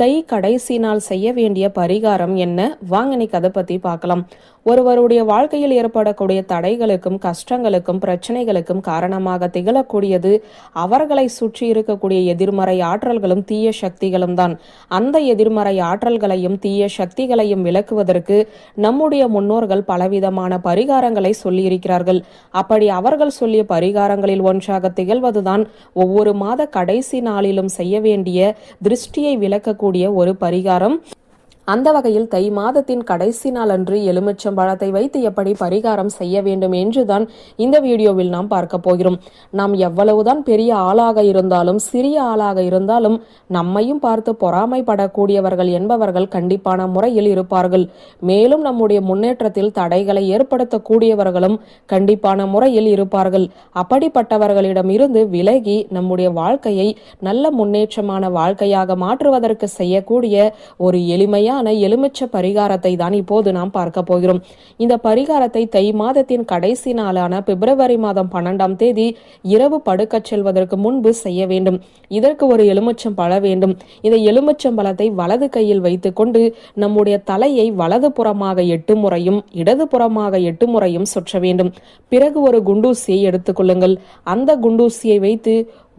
தை கடைசி நாள் செய்ய வேண்டிய பரிகாரம் என்ன? வாங்க இன்னைக்கு அதை பத்தி பார்க்கலாம். ஒருவருடைய வாழ்க்கையில் ஏற்படக்கூடிய தடைகளுக்கும் கஷ்டங்களுக்கும் பிரச்சனைகளுக்கும் காரணமாக திகழக்கூடியது அவர்களை சுற்றி இருக்கக்கூடிய எதிர்மறை ஆற்றல்களும் தீய சக்திகளும் தான். அந்த எதிர்மறை ஆற்றல்களையும் தீய சக்திகளையும் விளக்குவதற்கு நம்முடைய முன்னோர்கள் பலவிதமான பரிகாரங்களை சொல்லியிருக்கிறார்கள். அப்படி அவர்கள் சொல்லிய பரிகாரங்களில் ஒன்றாக திகழ்வதுதான் ஒவ்வொரு மாத கடைசி நாளிலும் செய்ய வேண்டிய திருஷ்டியை விளக்கக்கூடிய கூடிய ஒரு பரிகாரம். அந்த வகையில் தை மாதத்தின் கடைசி நாள் அன்று எலுமிச்சம்பழத்தை வைத்து எப்படி பரிகாரம் செய்ய வேண்டும் என்றுதான் இந்த வீடியோவில் நாம் பார்க்க போகிறோம். நாம் எவ்வளவுதான் பெரிய ஆளாக இருந்தாலும் சிறிய ஆளாக இருந்தாலும் நம்மையும் பார்த்து பொறாமைப்படக்கூடியவர்கள் என்பவர்கள் கண்டிப்பான முறையில் இருப்பார்கள். மேலும் நம்முடைய முன்னேற்றத்தில் தடைகளை ஏற்படுத்தக்கூடியவர்களும் கண்டிப்பான முறையில் இருப்பார்கள். அப்படிப்பட்டவர்களிடம் இருந்து விலகி நம்முடைய வாழ்க்கையை நல்ல முன்னேற்றமான வாழ்க்கையாக மாற்றுவதற்கு செய்யக்கூடிய ஒரு எளிமையான எலுமிச்ச பரிகாரத்தை தான் இப்போது நாம் பார்க்க போகிறோம். இந்த பரிகாரத்தை தை மாதத்தின் கடைசி நாளான பிப்ரவரி மாதம் பன்னெண்டாம் தேதி இரவு படுக்கச் செல்வதற்கு முன்பு செய்ய வேண்டும். இதற்கு ஒரு எலுமிச்சம் பழ வேண்டும். இந்த எலுமிச்சம் பழத்தை வலது கையில் வைத்துக்கொண்டு நம்முடைய தலையை வலது புறமாக எட்டு முறையும் இடது புறமாக எட்டு முறையும் சுற்ற வேண்டும். பிறகு ஒரு குண்டூசியை எடுத்துக்கொள்ளுங்கள் அந்த குண்டூசியை வைத்து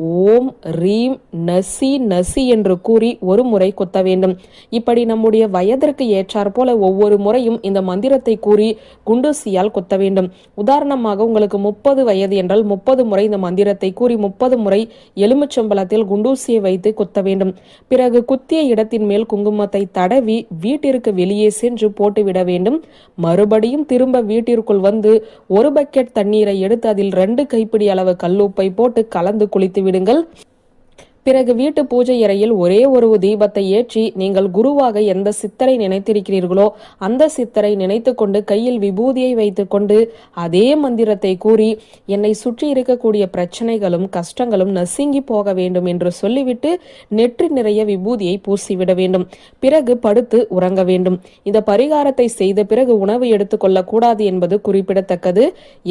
ஓம் ரீம் நசி நசி என்று கூறி ஒரு முறை குத்த வேண்டும். இப்படி நம்முடைய வயதிற்கு ஏற்றாற்போல ஒவ்வொரு முறையும் இந்த மந்திரத்தை கூறி குண்டூசியால் குத்த வேண்டும். உதாரணமாக உங்களுக்கு முப்பது வயது என்றால் முப்பது முறை இந்த மந்திரத்தை கூறி முப்பது முறை எலுமிச்சம்பழத்தில் குண்டூசியை வைத்து குத்த வேண்டும். பிறகு குத்திய இடத்தின் மேல் குங்குமத்தை தடவி வீட்டிற்கு வெளியே சென்று போட்டுவிட வேண்டும். மறுபடியும் திரும்ப வீட்டிற்குள் வந்து ஒரு பக்கெட் தண்ணீரை எடுத்து அதில் ரெண்டு கைப்பிடி அளவு கல்லுப்பை போட்டு கலந்து குளித்து விடுங்கள். பிறகு வீட்டு பூஜை அறையில் ஒரே ஒரு தீபத்தை ஏற்றி நீங்கள் குருவாக எந்த சித்தரை நினைத்திருக்கிறீர்களோ அந்த சித்தரை நினைத்து கொண்டு கையில் விபூதியை வைத்துக்கொண்டு அதே மந்திரத்தை கூறி என்னை சுற்றி இருக்கக்கூடிய பிரச்சனைகளும் கஷ்டங்களும் நசுங்கி போக வேண்டும் என்று சொல்லிவிட்டு நெற்றி நிறைய விபூதியை பூசிவிட வேண்டும். பிறகு படுத்து உறங்க வேண்டும். இந்த பரிகாரத்தை செய்த பிறகு உணவு எடுத்துக்கொள்ள கூடாது என்பது குறிப்பிடத்தக்கது.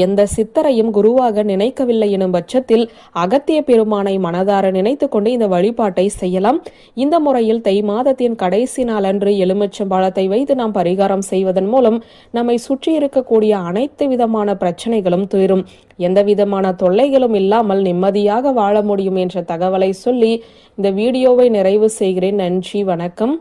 எந்த சித்தரையும் குருவாக நினைக்கவில்லை எனும் பட்சத்தில் அகத்திய பெருமானை மனதார நினைத்து கொண்டு இந்த வழிபாட்டை செய்யலாம். இந்த முறையில் தை மாதத்தின் கடைசி நாளன்று எலுமிச்சம்பழத்தை வைத்து நாம் பரிகாரம் செய்வதன் மூலம் நம்மை சுற்றி இருக்கக்கூடிய அனைத்து விதமான பிரச்சனைகளும் தீரும். எந்த விதமான தொல்லைகளும் இல்லாமல் நிம்மதியாக வாழ முடியும் என்ற தகவலை சொல்லி இந்த வீடியோவை நிறைவு செய்கிறேன். நன்றி வணக்கம்.